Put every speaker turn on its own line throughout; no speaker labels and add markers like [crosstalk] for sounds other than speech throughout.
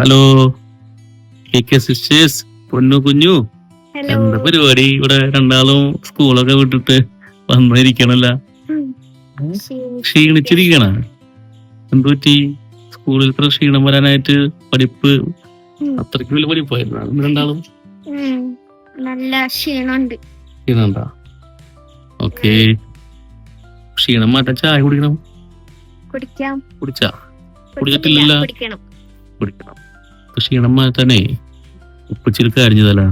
Hello K K sisters പൊന്നു കുഞ്ഞു. എന്താ പരിപാടി? ഇവിടെ രണ്ടാളും സ്കൂളൊക്കെ വിട്ടിട്ട് വന്നിരിക്കണല്ല. ക്ഷീണിച്ചിരിക്കണ? എന്തുപറ്റി സ്കൂളിൽ ഇത്ര ക്ഷീണം വരാനായിട്ട് പഠിപ്പ്. അത്രയ്ക്ക് വലിയ പഠിപ്പായിരുന്നു. രണ്ടാളും?
നല്ല ക്ഷീണമുണ്ട്
ക്ഷീണണ്ടാ? ഓക്കെ. ക്ഷീണം മാറ്റാൻ ചായ കുടിക്കണം?
കുടിക്കാം.
കുടിച്ചാ?
കുടിച്ചിട്ടില്ല. കുടിക്കണം.
കുടിക്കണം അപ്പൊ ക്ഷീണം മാറ്റാനേ ഉപ്പച്ചിരി കരിഞ്ഞതല്ല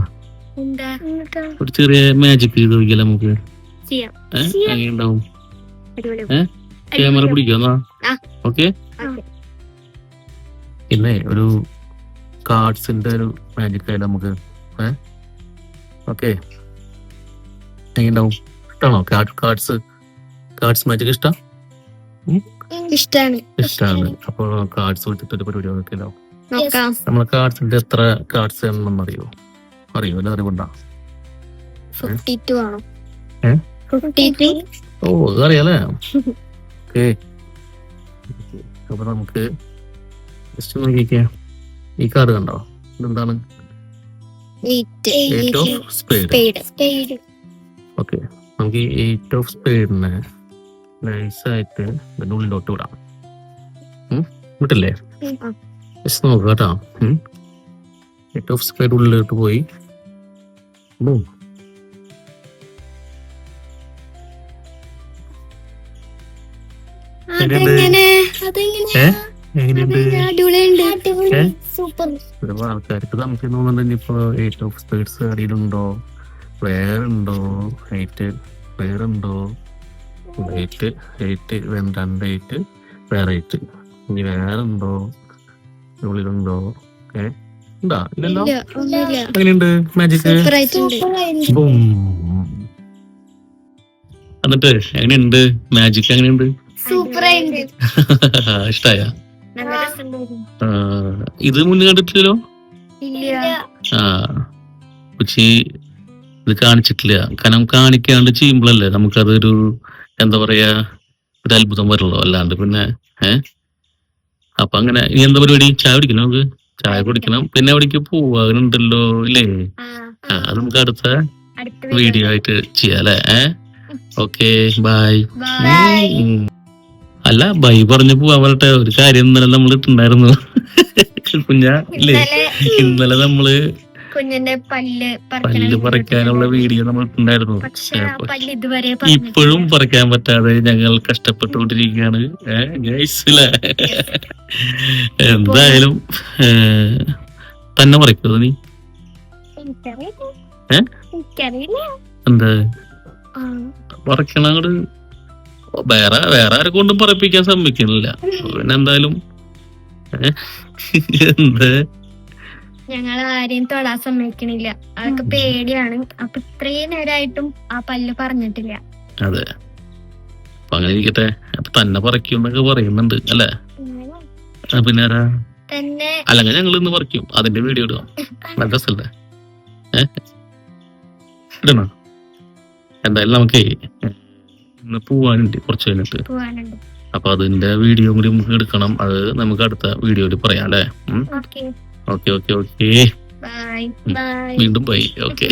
ഒരു ചെറിയ മാജിക് ചെയ്ത് നോക്കിയാലോ നമുക്ക്? ഏഹ് ഉണ്ടാവും? ക്യാമറ. പിടിക്കാന്നാ. ഓക്കെ. പിന്നെ ഒരു കാർഡ്സിന്റെ ഒരു മാജിക് ആയാലും നമുക്ക് ഏ? ഓക്കെ. എങ്ങനെയുണ്ടാവും? ഇഷ്ടമാണോ കാർഡ് കാർഡ്സ് കാർഡ്സ് മാജിക് ഇഷ്ടം?
ഇഷ്ടാണ്.
ഇഷ്ടമാണ് അപ്പൊ കാർഡ്സ് കൊടുത്തിട്ട് ഒരു പരിപാടി നോക്കിയല്ലോ
നോക്കാം
നമ്മളെ കാർഡ്സിന്റെ എത്ര കാർഡ്സ് ആണെന്ന് അറിയോ? അറിയോ? അല്ല അറിവുണ്ടോ ഓ അത് അറിയാലേ? ഓക്കെ. അപ്പൊ നമുക്ക് ജസ്റ്റ് നോക്കിക്കേ. ഈ കാർഡ് കണ്ടോ? ഇതെന്താണ്?
Eight
of spade okay. നമുക്ക് ഈ എയ്റ്റ് ഓഫ് സ്പേഡിനെ നൈസായിട്ട് ഇതിന്റെ ഉള്ളിലോട്ട് വിടാം? വിട്ടില്ലേ? ജസ്റ്റ് നോക്കുക കേട്ടോ. എയ്റ്റ് ഓഫ് സ്ക്വയർ ഉള്ളിലോട്ട് പോയി. ണ്ടോ ആൾക്കാർക്ക് നമുക്ക് തോന്നുന്നുണ്ട് എയ്റ്റ് ഓഫ് സ്പേഡ്സ് അടിയിലുണ്ടോ പ്ലെയർ ഉണ്ടോ? എയ്റ്റ് പ്ലെയർ ഉണ്ടോ? എയ്റ്റ് എയ്റ്റ് രണ്ട് എയ്റ്റ് വേറെ എയ്റ്റ് ഇനി വേറെ ഉണ്ടോ? ഉള്ളിലുണ്ടോ? ഏ? ഉണ്ടാ? ഇല്ലല്ലോ? എങ്ങനെയുണ്ട്? മാജിക് എന്നിട്ട് എങ്ങനെയുണ്ട്? മാജിക് എങ്ങനെയുണ്ട്? [laughs] ഇഷ്ടായ? ഇത് മുന്നേ കണ്ടിട്ടില്ലല്ലോ? ആ കൊച്ചി ഇത് കാണിച്ചിട്ടില്ല. കാരണം കാണിക്കാണ്ട് ചെയ്യുമ്പോഴല്ലേ നമുക്കതൊരു എന്താ പറയാ ഒരു അത്ഭുതം വരുള്ളൂ. അല്ലാണ്ട് പിന്നെ ഏ? അപ്പൊ അങ്ങനെ ഇനി എന്താ പരിപാടി? ചായ കുടിക്കണം നമുക്ക്? ചായ കുടിക്കണം. പിന്നെ എവിടേക്ക് പോവാനുണ്ടല്ലോ ഇല്ലേ? ആ, അത് നമുക്ക് അടുത്ത വീഡിയോ ആയിട്ട് ചെയ്യാം അല്ലേ? Okay bye. അല്ല ബൈ പറഞ്ഞു പോവാൻ പറട്ടെ ഒരു കാര്യം ഇന്നലെ നമ്മൾ ഇട്ടുണ്ടായിരുന്നു കുഞ്ഞ ഇല്ലേ?
ഇന്നലെ
നമ്മൾ
കുഞ്ഞിന്റെ പല്ല്
പല്ല് പറിക്കാനുള്ള വീഡിയോ നമ്മൾ ഉണ്ടായിരുന്നു.
പല്ല് ഇതുവരെ
ഇപ്പോഴും പറിക്കാൻ പറ്റാതെ ഞങ്ങൾ കഷ്ടപ്പെട്ടുകൊണ്ടിരിക്കുകയാണ്. എന്തായാലും തന്നെ പറിക്കരുത് നീ. എന്താ?
ആ.
വേറെ വേറെ ആരെ കൊണ്ടും പറപ്പിക്കാൻ സമ്മതിക്കണില്ല പിന്നെ എന്തായാലും ഏ, എന്ത്?
ഞങ്ങൾ ആരെയും തൊടാൻ സമ്മതിക്കണില്ല. അതൊക്കെ പേടിയാണ്. അപ്പൊ ഇത്രയും നേരമായിട്ടും ആ പല്ല് പറഞ്ഞിട്ടില്ല.
അതെ. അപ്പൊ അങ്ങനെ ഇരിക്കട്ടെ. അപ്പൊ തന്നെ പറിക്കുന്നൊക്കെ പറയുന്നുണ്ട് അല്ലേ? പിന്നെ ആരാ?
തന്നെ.
അല്ലെങ്കിൽ ഞങ്ങൾ ഇന്ന് പറിക്കും. അതിന്റെ വീഡിയോ ഇടാം. നല്ല രസല്ലേ? ഇടണോ? എന്തായാലും നമുക്കേ ഇന്ന് പോവാനുണ്ട് കുറച്ച് കഴിഞ്ഞിട്ട്. അപ്പൊ അതിന്റെ വീഡിയോ കൂടി നമുക്ക് എടുക്കണം. അത് നമുക്ക് അടുത്ത വീഡിയോയിൽ പറയാം അല്ലേ?
Okay
okay okay.
Bye bye
വീണ്ടും പോയി. ഓക്കെ.